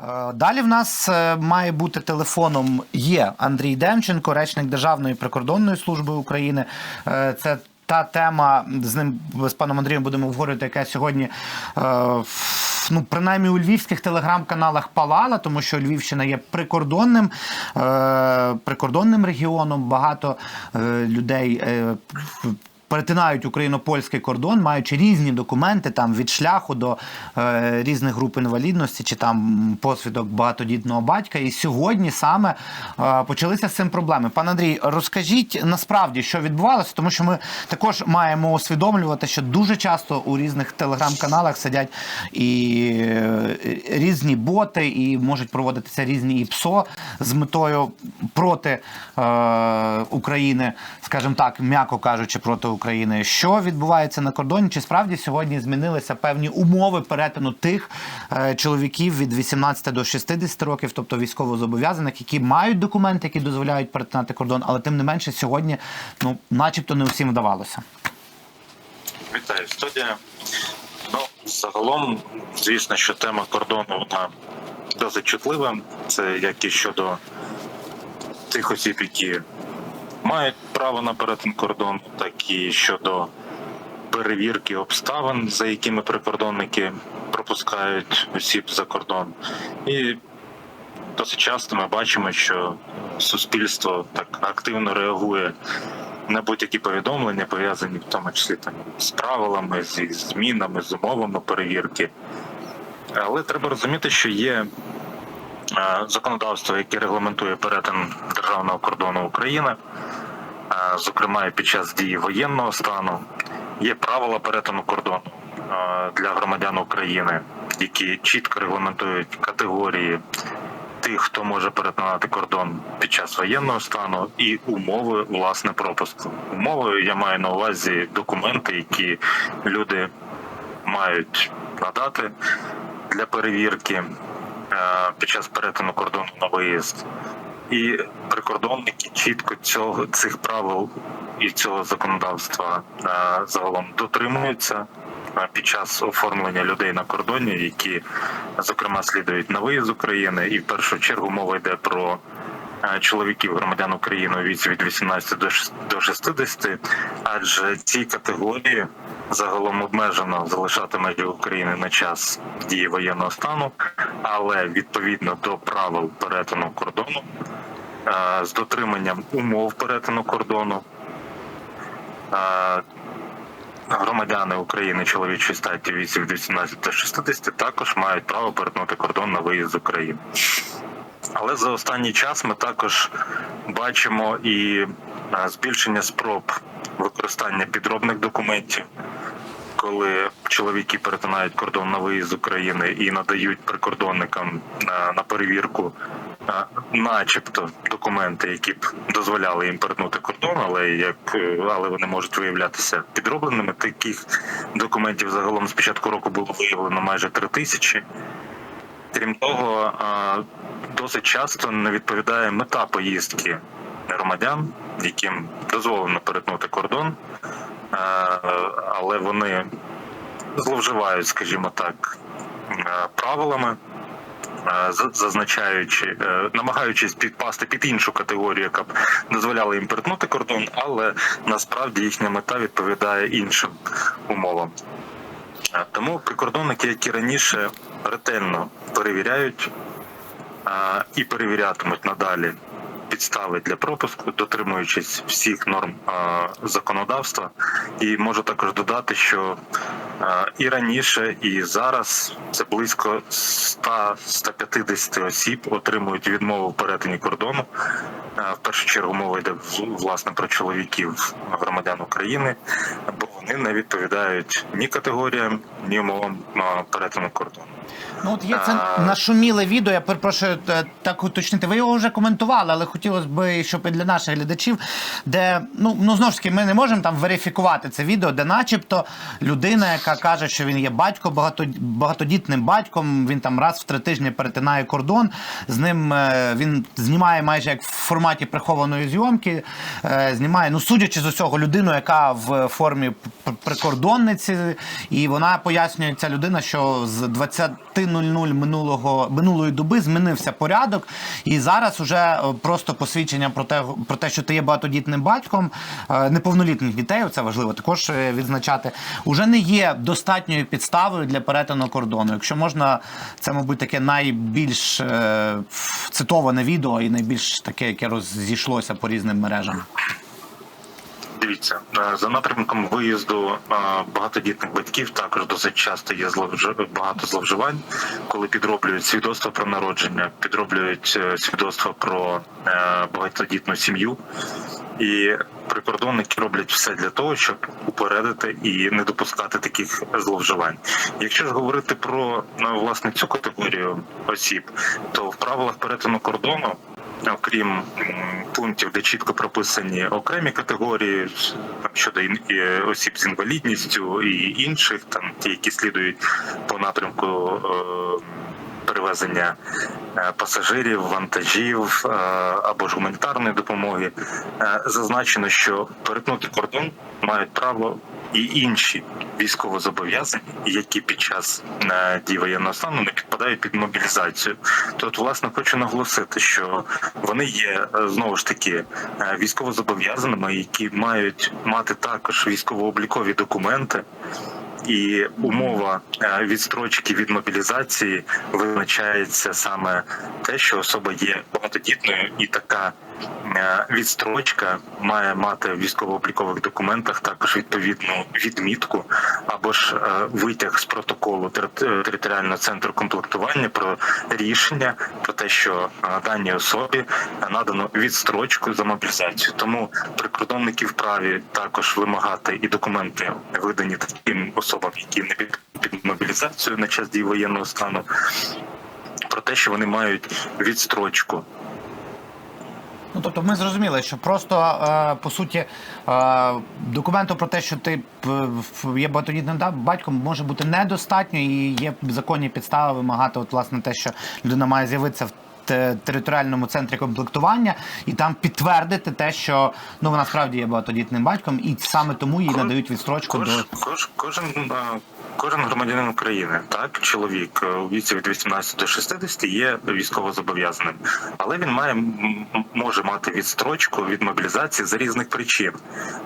Е, Далі в нас е, має бути телефоном є Андрій Демченко, речник Державної прикордонної служби України. Е, Це та тема з ним з паном Андрієм будемо обговорювати, яка сьогодні. Ну, принаймні у львівських телеграм-каналах палала, тому що Львівщина є прикордонним, прикордонним регіоном. Багато людей перетинають україно-польський кордон, маючи різні документи там від шляху до е, різних груп інвалідності чи там посвідок багатодітного батька. І сьогодні саме е, почалися з цим проблеми. Пан Андрій, розкажіть насправді, що відбувалося, тому що ми також маємо усвідомлювати, що дуже часто у різних телеграм-каналах сидять і е, різні боти, і можуть проводитися різні ІПСО з метою проти е, України, скажімо так, м'яко кажучи, проти України. Що відбувається на кордоні? Чи справді сьогодні змінилися певні умови перетину тих е, чоловіків від 18 до 60 років, тобто військовозобов'язаних, які мають документи, які дозволяють перетинати кордон, але тим не менше сьогодні, ну, начебто, не усім вдавалося. Вітаю, студія. Ну, загалом, звісно, що тема кордону вона досить чутлива. Це як і щодо тих осіб, які мають право на перетин кордону, так і щодо перевірки обставин, за якими прикордонники пропускають осіб за кордон. І досить часто ми бачимо, що суспільство так активно реагує на будь-які повідомлення, пов'язані в тому числі там з правилами, зі змінами, з умовами перевірки. Але треба розуміти, що є е, законодавство, яке регламентує перетин державного кордону України, зокрема і під час дії воєнного стану. Є правила перетину кордону для громадян України, які чітко регламентують категорії тих, хто може перетинати кордон під час воєнного стану, і умови власне пропуску. Умови я маю на увазі документи, які люди мають надати для перевірки під час перетину кордону на виїзд. І прикордонники чітко цього цих правил і цього законодавства е, загалом дотримуються е, під час оформлення людей на кордоні, які зокрема слідують на виїзд України, і в першу чергу мова йде про е, чоловіків громадян України у віці від 18 до шес- до 60, адже ці категорії загалом обмежено залишати межі України на час дії воєнного стану, але відповідно до правил перетину кордону з дотриманням умов перетину кордону. е, Громадяни України чоловічої статі віці від 18 до 60 також мають право перетнути кордон на виїзд з України. Але за останній час ми також бачимо і е, збільшення спроб використання підробних документів, коли чоловіки перетинають кордон на виїзд з України і надають прикордонникам на перевірку, начебто, документи, які б дозволяли їм перетнути кордон, але як е, але вони можуть виявлятися підробленими. Таких документів загалом з початку року було виявлено майже три тисячі. Крім того, досить часто не відповідає мета поїздки громадян, яким дозволено перетнути кордон, але вони зловживають, скажімо так, е, правилами. е, Зазначаючи, е, намагаючись підпасти під іншу категорію, яка б дозволяла їм перетнути кордон, але насправді їхня мета відповідає іншим умовам. Е, Тому прикордонники, які раніше ретельно перевіряють е, і перевірятимуть надалі підстави для пропуску, дотримуючись всіх норм е, законодавства, і можу також додати, що е, і раніше, і зараз це близько 100-150 осіб отримують відмову в перетині кордону. Е, В першу чергу мова йде власне про чоловіків громадян України, бо вони не відповідають ні категоріям, ні умовам е, перетину кордону. Ну, от є це А. нашуміле відео. Я перепрошую е, так уточнити. Ви його вже коментували, але хотілося б, щоб і для наших глядачів, де ну ну знову ж таки ми не можемо там верифікувати це відео, де, начебто, людина, яка каже, що він є батько багато, багатодітним батьком. Він там раз в три тижні перетинає кордон. З ним е, він знімає майже як в форматі прихованої зйомки. Е, знімає, ну судячи з усього, людину, яка в формі прикордонниці, і вона пояснює ця людина, що з 20.00 минулого минулої доби змінився порядок, і зараз уже е, просто посвідчення про те, про те, що ти є багатодітним батьком е, неповнолітніх дітей. Це важливо також відзначати. Уже не є достатньою підставою для перетину кордону. Якщо можна, це мабуть таке найбільш цитоване відео і найбільш таке, яке розійшлося по різним мережам. Дивіться, е, за напрямком виїзду е, багатодітних батьків також досить часто є багато зловживань, коли підроблюють свідоцтво про народження, підроблюють е, свідоцтво про багатодітну сім'ю. І прикордонники роблять все для того, щоб упередити і не допускати таких зловживань. Якщо ж говорити про власне цю категорію осіб, то в правилах перетину кордону окрім пунктів, де чітко прописані окремі категорії там, щодо осіб з інвалідністю і інших, там ті, які слідують по напрямку. е, Перевезення е, пасажирів, вантажів е, або ж гуманітарної допомоги зазначено, що перетнути кордон мають право і інші військовозобов'язані, які під час е, дії воєнного стану не підпадають під мобілізацію. Тут, власне, хочу наголосити, що вони є е, знову ж таки е, військовозобов'язаними, які мають мати також військово-облікові документи. І умова відстрочки від мобілізації визначається саме те, що особа є багатодітною, і така відстрочка має мати в військово-облікових документах також відповідну відмітку або ж е, витяг з протоколу територіального центру комплектування про рішення про те, що е, даній особі надано відстрочку за мобілізацію. Тому прикордонники вправі також вимагати і документи видані таким особам, які не під, під мобілізацію на час дії воєнного стану, про те, що вони мають відстрочку Ну, тобто ми зрозуміли, що просто е, по суті е, документу про те, що ти е, є багатодітним батьком, може бути недостатньо, і є законні підстави вимагати, от власне те, що людина має з'явитися в територіальному центрі комплектування, і там підтвердити те, що ну вона справді є багатодітним батьком, і саме тому їй надають відстрочку Кож, до кож, кожен, е, кожен громадянин України, так, чоловік е, у віці від 18 до 60 є військовозобов'язаним, але він має може мати відстрочку від мобілізації за різних причин.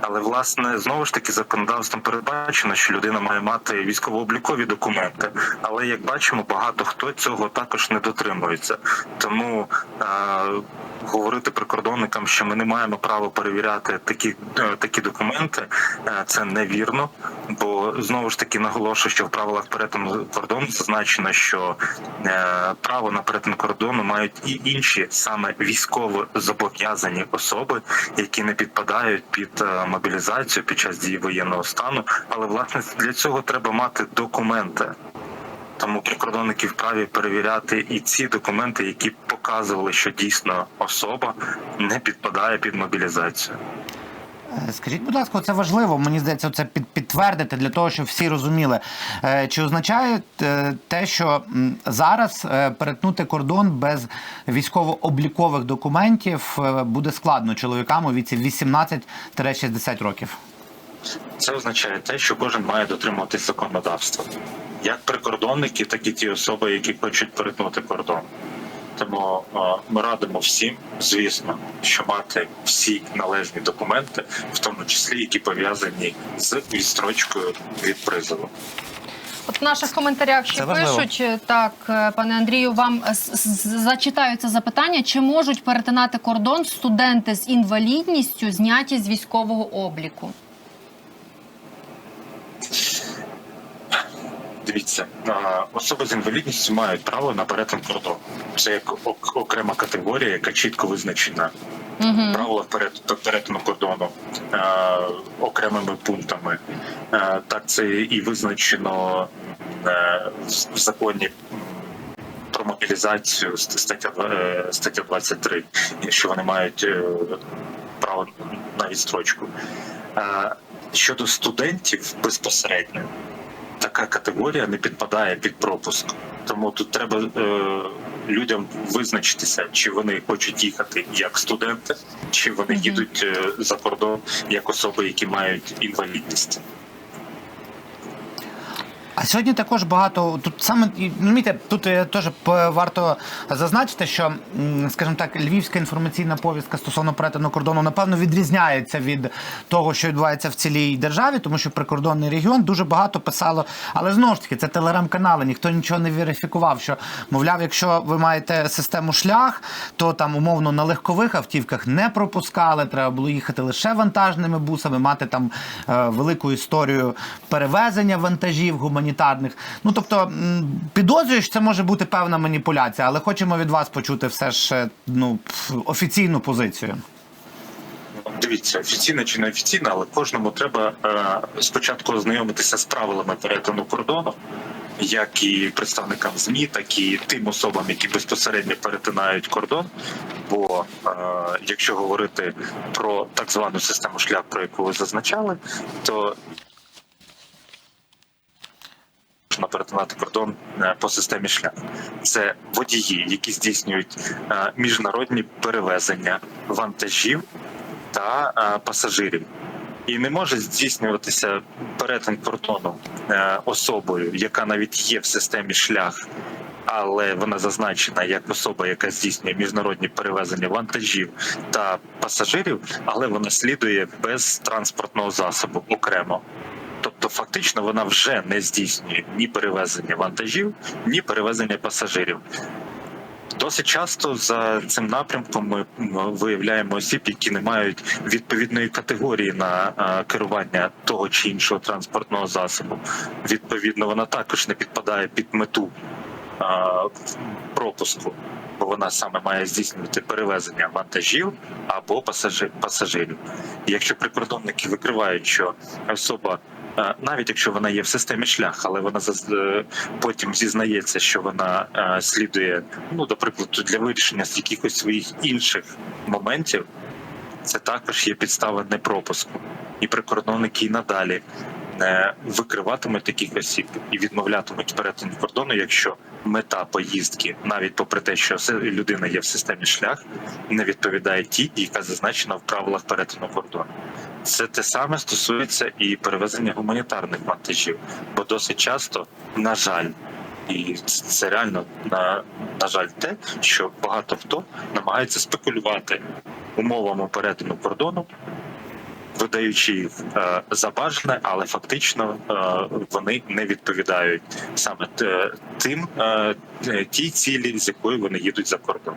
Але власне знову ж таки законодавством передбачено, що людина має мати військово-облікові документи. Але як бачимо, багато хто цього також не дотримується. Тому е, говорити прикордонникам, що ми не маємо права перевіряти такі, е, такі документи, е, це невірно. Бо знову ж таки наголошую, що в правилах перетину кордону зазначено, що е, право на перетин кордону мають і інші саме військово зобов'язані особи, які не підпадають під е, мобілізацію під час дії воєнного стану. Але власне для цього треба мати документи. Тому прикордонники вправі перевіряти і ці документи, які показували, що дійсно особа не підпадає під мобілізацію. Е, Скажіть, будь ласка, це важливо. Мені здається, це під, підтвердити для того, щоб всі розуміли. Е, Чи означає е, те, що зараз перетнути кордон без військово-облікових документів буде складно чоловікам у віці 18-60 років? Це означає те, що кожен має дотримуватись законодавства, як прикордонники, так і ті особи, які хочуть перетнути кордон. Тому е, ми радимо всім, звісно, що мати всі належні документи, в тому числі які пов'язані з відстрочкою від призову. От в наших коментарях ще Це пишуть е, так, е, пане Андрію, вам е, с- зачитаються запитання, чи можуть перетинати кордон студенти з інвалідністю, зняті з військового обліку? Дивіться, особи з інвалідністю мають право на перетин кордону. Це як ок- окрема категорія, яка чітко визначена Угу. правила перет- перетину кордону е, окремими пунктами. Е, так це і визначено е, в- законі. Про мобілізацію ст- стаття е, стаття 23, що вони мають е, право на відстрочку. Е, Щодо студентів безпосередньо, така категорія не підпадає під пропуск. Тому тут треба е, людям визначитися, чи вони хочуть їхати як студенти, чи вони їдуть е, за кордон як особи, які мають інвалідність. А сьогодні також багато тут саме ну, розумієте, тут е, теж варто зазначити, що, скажімо так, львівська інформаційна повістка стосовно перетину кордону напевно відрізняється від того, що відбувається в цілій державі, тому що прикордонний регіон дуже багато писало. Але знову ж таки, це телеграм-канали, ніхто нічого не верифікував. Що мовляв, якщо ви маєте систему шлях, то там умовно на легкових автівках не пропускали. Треба було їхати лише вантажними бусами, мати там е, велику історію перевезення вантажів гуманітарних. Ну тобто підозрюю, що це може бути певна маніпуляція, але хочемо від вас почути все ж е, ну офіційну позицію. Дивіться, офіційно чи не офіційно, але кожному треба е, спочатку ознайомитися з правилами перетину кордону, як і представникам ЗМІ, так і тим особам, які безпосередньо перетинають кордон. Бо е, якщо говорити про так звану систему шлях, про яку ви зазначали, то можна перетинати кордон е, по системі шлях. Це водії, які здійснюють е, міжнародні перевезення вантажів та е, пасажирів. І не може здійснюватися перетин кордону особою, яка навіть є в системі шлях, але вона зазначена як особа, яка здійснює міжнародні перевезення вантажів та пасажирів, але вона слідує без транспортного засобу окремо. Тобто, фактично, вона вже не здійснює ні перевезення вантажів, ні перевезення пасажирів. Досить часто за цим напрямком ми виявляємо осіб, які не мають відповідної категорії на керування того чи іншого транспортного засобу. Відповідно, вона також не підпадає під мету пропуску, бо вона саме має здійснювати перевезення вантажів або пасажирів. Якщо прикордонники викривають, що особа. Навіть якщо вона є в системі шлях, але вона е, потім зізнається, що вона е, слідує, ну до прикладу, для вирішення якихось своїх інших моментів, це також є підстава непропуску. І прикордонники і надалі не викриватимуть таких осіб і відмовлятимуть перетин кордону, якщо мета поїздки, навіть попри те, що людина є в системі шлях, не відповідає тій, яка зазначена в правилах перетину кордону. Це те саме стосується і перевезення гуманітарних вантажів, бо досить часто, на жаль, і це реально на, на жаль, те, що багато хто намагається спекулювати умовами перетину кордону, видаючи їх е, за бажане, але фактично е, вони не відповідають саме тим е, тій цілі, з якою вони їдуть за кордон.